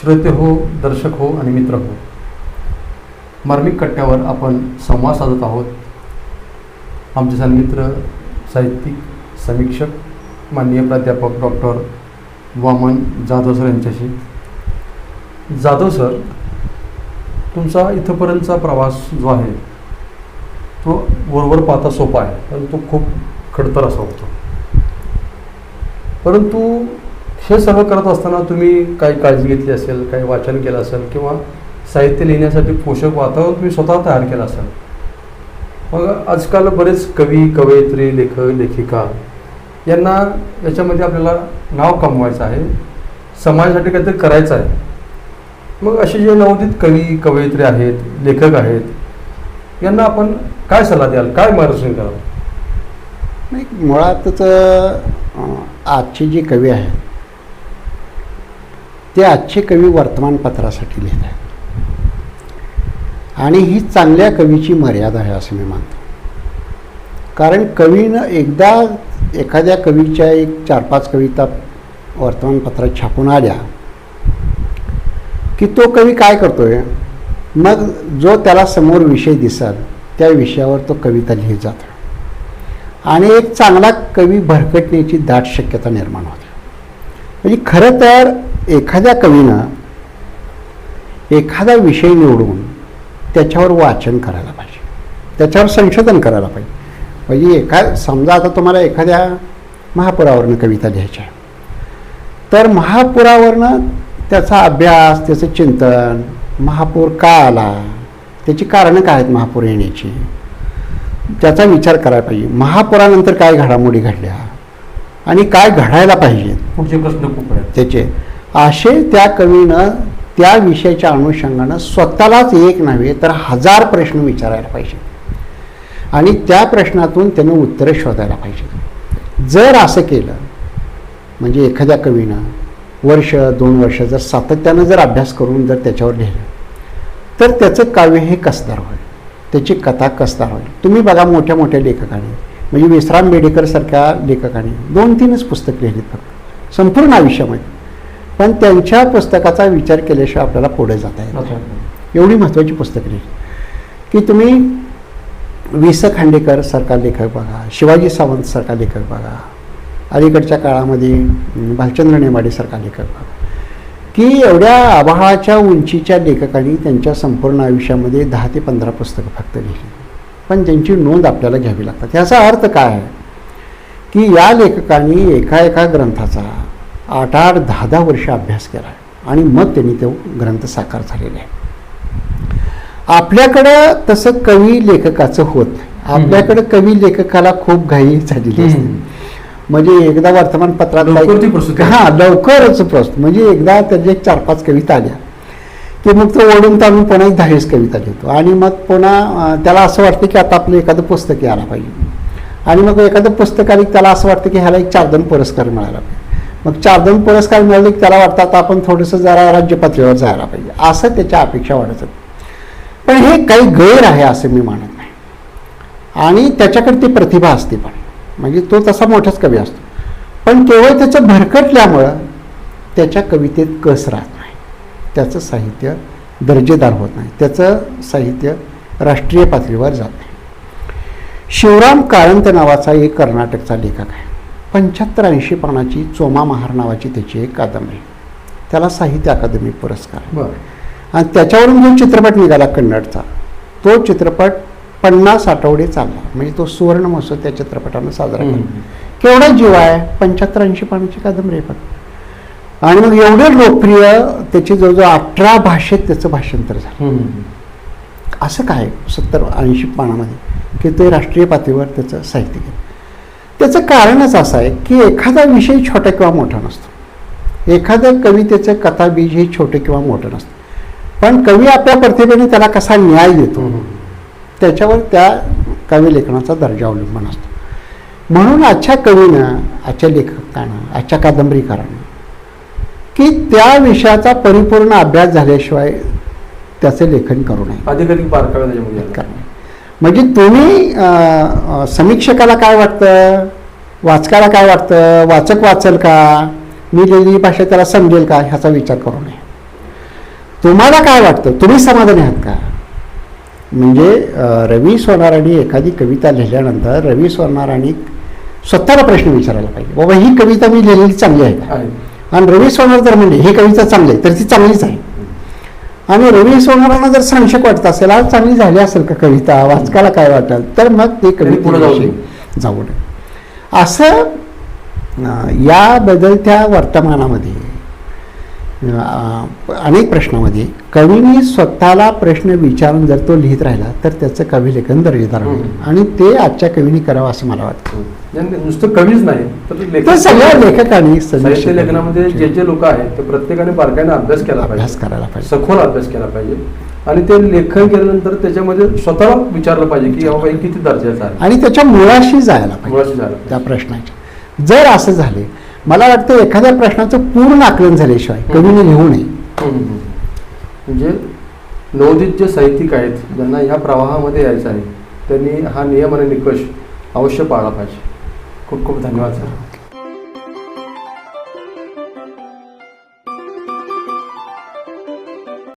श्रोते हो दर्शक हो आणि मित्र हो. मार्मिक कट्ट्यावर आपण संवाद साधत आहोत. आमचे सन्मित्र साहित्यिक समीक्षक माननीय प्राध्यापक डॉक्टर वामन जाधव सर यांच्याशी. जाधव सर तुमचा इथंपर्यंतचा प्रवास जो आहे तो वरवर पाहता सोपा आहे पण तो खूप खडतर असा होतो. परंतु हे सर्व करत असताना तुम्ही काही काळजी घेतली असेल काही वाचन केलं असेल किंवा साहित्य लिहिण्यासाठी पोषक वातावरण तुम्ही स्वतः तयार केलं असेल. मग आजकाल बरेच कवी कवयित्री लेखक लेखिका यांना याच्यामध्ये आपल्याला नाव कमवायचं आहे समाजासाठी काहीतरी करायचं आहे. मग असे जे नवोदित कवी कवयित्री आहेत लेखक आहेत यांना आपण काय सल्ला द्याल? काय मार्गदर्शन कराल? नाही मुळातच आजचे जे कवी आहेत ते आजचे कवी वर्तमानपत्रासाठी लिहित आहेत. आणि ही चांगल्या कवीची मर्यादा आहे असं मी मानतो. कारण कवीनं एकदा एखाद्या कवीच्या एक चार पाच कविता वर्तमानपत्रात छापून आल्या की तो कवी काय करतोय? मग जो त्याला समोर विषय दिसत त्या विषयावर तो कविता लिहित जातो. आणि एक चांगला कवी भरकटण्याची दाट शक्यता निर्माण होते. म्हणजे खरं तर एखाद्या कवीनं एखादा विषय निवडून त्याच्यावर वाचन करायला पाहिजे. त्याच्यावर संशोधन करायला पाहिजे. म्हणजे एखा समजा आता तुम्हाला एखाद्या महापुरावरनं कविता लिहायची आहे तर महापुरावरनं त्याचा अभ्यास त्याचं चिंतन महापूर का आला? त्याची कारणं काय आहेत महापूर येण्याची? त्याचा विचार करायला पाहिजे. महापुरानंतर काय घडामोडी घडल्या? आणि काय घडायला पाहिजे? पुढचे प्रश्न खूप त्याचे. असे त्या कवीनं त्या विषयाच्या अनुषंगानं स्वतःलाच एक नव्हे तर हजार प्रश्न विचारायला पाहिजे. आणि त्या प्रश्नातून त्यानं उत्तरं शोधायला पाहिजे. जर असं केलं म्हणजे एखाद्या कवीनं वर्ष दोन वर्ष जर सातत्यानं जर अभ्यास करून जर त्याच्यावर लिहिलं तर त्याचं काव्य हे कसदार होईल? त्याची कथा कसदार होईल? तुम्ही बघा मोठ्या मोठ्या लेखकाने म्हणजे विश्राम बेडेकरसारख्या लेखकाने दोन तीनच पुस्तक लिहिलीत फक्त. संपूर्ण आयुष्यामध्ये. पण त्यांच्या पुस्तकाचा विचार केल्याशिवाय आपल्याला पुढे जाता येत नाही. एवढी महत्त्वाची पुस्तकं लिहिली की तुम्ही वि स खांडेकर सारखा लेखक बघा शिवाजी सावंत सारखा लेखक बघा अलीकडच्या काळामध्ये भालचंद्र नेमाडे सारखा लेखक बघा. की एवढ्या आभाळाच्या उंचीच्या लेखकांनी त्यांच्या संपूर्ण आयुष्यामध्ये दहा ते पंधरा पुस्तकं फक्त लिहिली. पण त्यांची नोंद आपल्याला घ्यावी लागतात. याचा अर्थ काय आहे? की या लेखकांनी एका एका ग्रंथाचा आठ आठ दहा दहा वर्ष अभ्यास केला. आणि मग त्यांनी तो ग्रंथ साकार झालेला आहे. आपल्याकडं तसं कवी लेखकाचं होत आपल्याकडं कवी लेखकाला खूप घाई झालेली असते. म्हणजे एकदा वर्तमानपत्रात हा लवकरच प्रस्त म्हणजे एकदा त्याच्या एक चार पाच कविता आल्या. की मग तो ओढून ताणून पुन्हा एक दहावीस कविता लिहितो. आणि मग पुन्हा त्याला असं वाटतं की आता आपलं एखादं पुस्तक यायला पाहिजे. आणि मग एखादं पुस्तक आलं त्याला असं वाटतं की ह्याला एक चारदन पुरस्कार मिळाला पाहिजे. मग चारदन पुरस्कार मिळाले की त्याला वाटतं आता आपण थोडंसं जरा राज्य पातळीवर जायला पाहिजे. असं त्याच्या अपेक्षा वाढत जातात. पण हे काही गैर आहे असं मी मानत नाही. आणि त्याच्याकडे ती प्रतिभा असते पण. म्हणजे तो तसा मोठाच कवी असतो. पण केवळ त्याचं भरकटल्यामुळं त्याच्या कवितेत कस राहत नाही. त्याचं साहित्य दर्जेदार होत नाही. त्याचं साहित्य राष्ट्रीय पातळीवर जात नाही. शिवराम काळंत नावाचा एक कर्नाटकचा लेखक आहे. पंच्याहत्तर ऐंशी पानाची चोमा महार नावाची त्याची एक कादंबरी. त्याला साहित्य अकादमी पुरस्कार. आणि त्याच्यावरून जो चित्रपट निघाला कन्नडचा तो चित्रपट पन्नास आठवडे चालला. म्हणजे तो सुवर्ण महोत्सव त्या चित्रपटानं साजरा केला. केवढा जीव आहे? पंच्याहत्तर ऐंशी पानाची कादंबरी आहे पण. आणि मग एवढं लोकप्रिय त्याची जवळजवळ अठरा भाषेत त्याचं भाषांतर झालं. असं काय? सत्तर ऐंशी पानामध्ये. की ते राष्ट्रीय पातळीवर त्याचं साहित्य केलं. त्याचं कारणच असं आहे की एखादा विषय छोटा किंवा मोठा नसतो. एखाद्या कवितेचं कथाबीज हे छोटे किंवा मोठं नसतं. पण कवी आपल्या प्रतिभेने त्याला कसा न्याय देतो. त्याच्यावर त्या काव्यलेखनाचा दर्जा अवलंबून असतो. म्हणून आजच्या कवीनं आजच्या लेखकानं आजच्या कादंबरीकारानं की त्या विषयाचा परिपूर्ण अभ्यास झाल्याशिवाय त्याचं लेखन करू नये. अधिकाधिक बारकावे. करणे म्हणजे तुम्ही समीक्षकाला काय वाटतं? वाचकाला काय वाटतं? वाचक वाचल का? मी लिहिलेली भाषा त्याला समजेल का? ह्याचा विचार करू नये. तुम्हाला काय वाटतं? तुम्ही समाधानी आहात का? म्हणजे रवी सोनारांनी एखादी कविता लिहिल्यानंतर रवी सोनारांनी स्वतःला प्रश्न विचारायला पाहिजे. बाबा ही कविता मी लिहिलेली चांगली आहे का? आणि रवी सोनार जर म्हणले ही कविता चांगली आहे तर ती चांगलीच आहे. आणि रवी सोनारांना जर संशय वाटत असेल आज चांगली झाली असेल का कविता? वाचकाला काय वाटेल? तर मग ते पुढे जाऊ नये असं या बदलत्या वर्तमानामध्ये अनेक प्रश्नामध्ये कवीने स्वतःला प्रश्न विचारून जर तो लिहित राहिला तर त्याचं कविलेखन दर्जेदार होईल. आणि ते आजच्या कवीने करावं असं मला वाटतं. ज्यांनी नुसतं कवीच नाही तर सगळ्या लेखक लेखकांनी साहित्य लेखनामध्ये जे जे लोक आहेत ते प्रत्येकाने बारकाईने अभ्यास केला अभ्यास करायला पाहिजे. सखोल अभ्यास केला पाहिजे. आणि ते लेखन केल्यानंतर त्याच्यामध्ये स्वतःला विचारलं पाहिजे की किती दर्जाचं आहे? आणि त्याच्या मुळाशी जायला पाहिजे. त्या प्रश्नाच्या. जर असं झाले मला वाटतं एखाद्या प्रश्नाचं पूर्ण आकलन झाल्याशिवाय कवीने लिहू नये. म्हणजे नवोदित जे साहित्यिक आहेत ज्यांना ह्या प्रवाहामध्ये यायचं आहे त्यांनी हा नियम आणि निकष अवश्य पाळला पाहिजे. खूप खूप धन्यवाद सर.